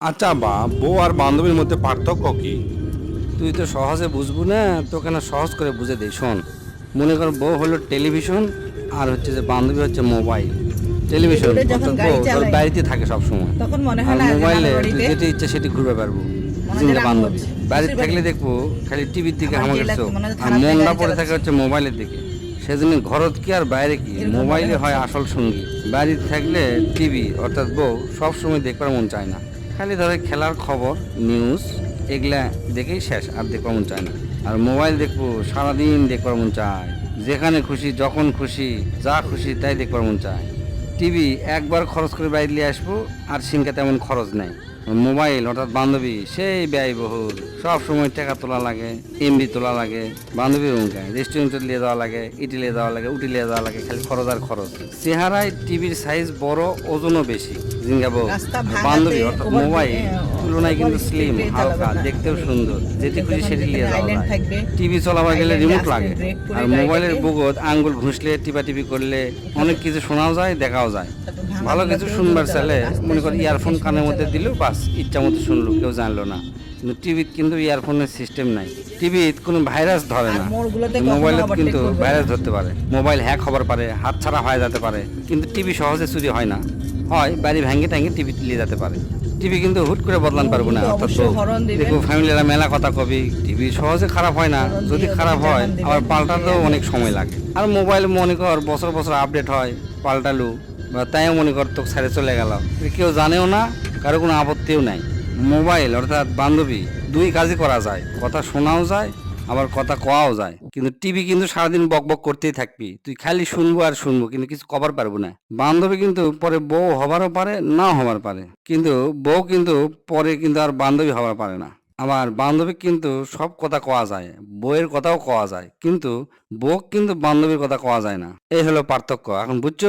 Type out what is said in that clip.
আচ্ছা বা বউ আর বান্ধবীর মধ্যে পার্থক্য কি? তুই তো সহজে বুঝব না তোকে না সহজ করে বুঝে দিই শোন। মনে কর বউ হলো টেলিভিশন আর হচ্ছে যে বান্ধবী হচ্ছে মোবাইল। টেলিভিশন অর্থাৎ বউ তোর বাড়িতে থাকে সবসময়। তখন মনে আর হয় মোবাইলে তুই যেটা ইচ্ছা সেটি ঘুরবে পারব বান্ধবী। বাড়িতে থাকলে দেখব খালি টিভির দিকে আমাকে চোখ আর মনটা পড়ে থাকে হচ্ছে মোবাইলের দিকে। সেজন্য ঘরত কি আর বাইরে কি? মোবাইলে হয় আসল সঙ্গী। বাড়িতে থাকলে টিভি অর্থাৎ বউ সবসময় দেখবার মন চায় না। খালি ধরে খেলার খবর নিউজ এগুলা দেখেই শেষ, আর দেখবার মন চায় না। আর মোবাইল দেখব, সারাদিন দেখবার মন চায়। যেখানে খুশি, যখন খুশি, যা খুশি তাই দেখবার মন চায়। টিভি একবার খরচ করে বাইরে আসব, আর সিমকে তেমন খরচ নেই। মোবাইল অর্থাৎ বান্ধবী সেই ব্যয়বহুল। সব সময় টাকা তোলা লাগে এমবি তোলা লাগে বান্ধবীর মুখায় রেস্টুরেন্টে নিয়ে যাওয়া লাগে ইটি নিয়ে যাওয়া লাগে উটি নিয়ে যাওয়া লাগে খালি খরচ আর খরচ। চেহারায় টিভির সাইজ বড় ওজনও বেশি জিঙ্গাবো বান্ধবী অর্থাৎ মোবাইল তুলনায় কিন্তু স্লিম হালকা দেখতেও সুন্দর। যেটি খুশি সেটি নিয়ে যাওয়া Island যায়। টিভি চলাবার গেলে রিমোট লাগে। আর মোবাইলের বুগত আঙ্গুল ঘুষলে টিপাটিপি করলে অনেক কিছু শোনাও যায় দেখাও যায়। ভালো কিছু শুনবার চাইলে মনে কর ইয়ারফোন কানের মধ্যে চালাবে। দিল বাস। ইচ্ছা মতো শুনলো কেউ জানলো না। কিন্তু টিভিতে কিন্তু ইয়ারফোনের সিস্টেম নাই। টিভিতে কোনো ভাইরাস ধরে না। মোবাইলে কিন্তু ভাইরাস ধরতে পারে। মোবাইল হ্যাক হবার পারে হাত ছাড়া হয়ে যেতে পারে। কিন্তু টিভি সহজে চুরি হয় না। হয় বাড়ি ভেঙে ট্যাঙ্গে টিভি নিয়ে যেতে পারে। টিভি কিন্তু হুট করে বদলান পারব না। অর্থাৎ দেখো ফ্যামিলিরা মেলা কথা কবি টিভি সহজে খারাপ হয় না। যদি খারাপ হয় আবার পাল্টাতেও অনেক সময় লাগে। আর মোবাইল মনে কর বছর বছর আপডেট হয় পাল্টালু বা তাইও মনে কর তোকে ছেড়ে চলে গেল কেউ জানেও না কারও কোনো আপত্তিও নাই। মোবাইল, অর্থাৎ বান্ধবী, দুই কাজই করা যায়। কথা শোনাও যায়, আবার কথা কওয়াও যায়। কিন্তু টিভি কিন্তু সারাদিন বক বক করতেই থাকবি। তুই খালি শুনব আর শুনব, কিন্তু কিছু কবার পারব না। বান্ধবী কিন্তু পরে বউ হবারও পারে না হবার পারে। কিন্তু বউ কিন্তু পরে কিন্তু আর বান্ধবী হবার পারে না। আবার বান্ধবী কিন্তু সব কথা কওয়া যায় বইয়ের কথাও কওয়া যায়। কিন্তু বউ কিন্তু বান্ধবীর কথা কওয়া যায় না। এই হলো পার্থক্য। এখন বুঝছ?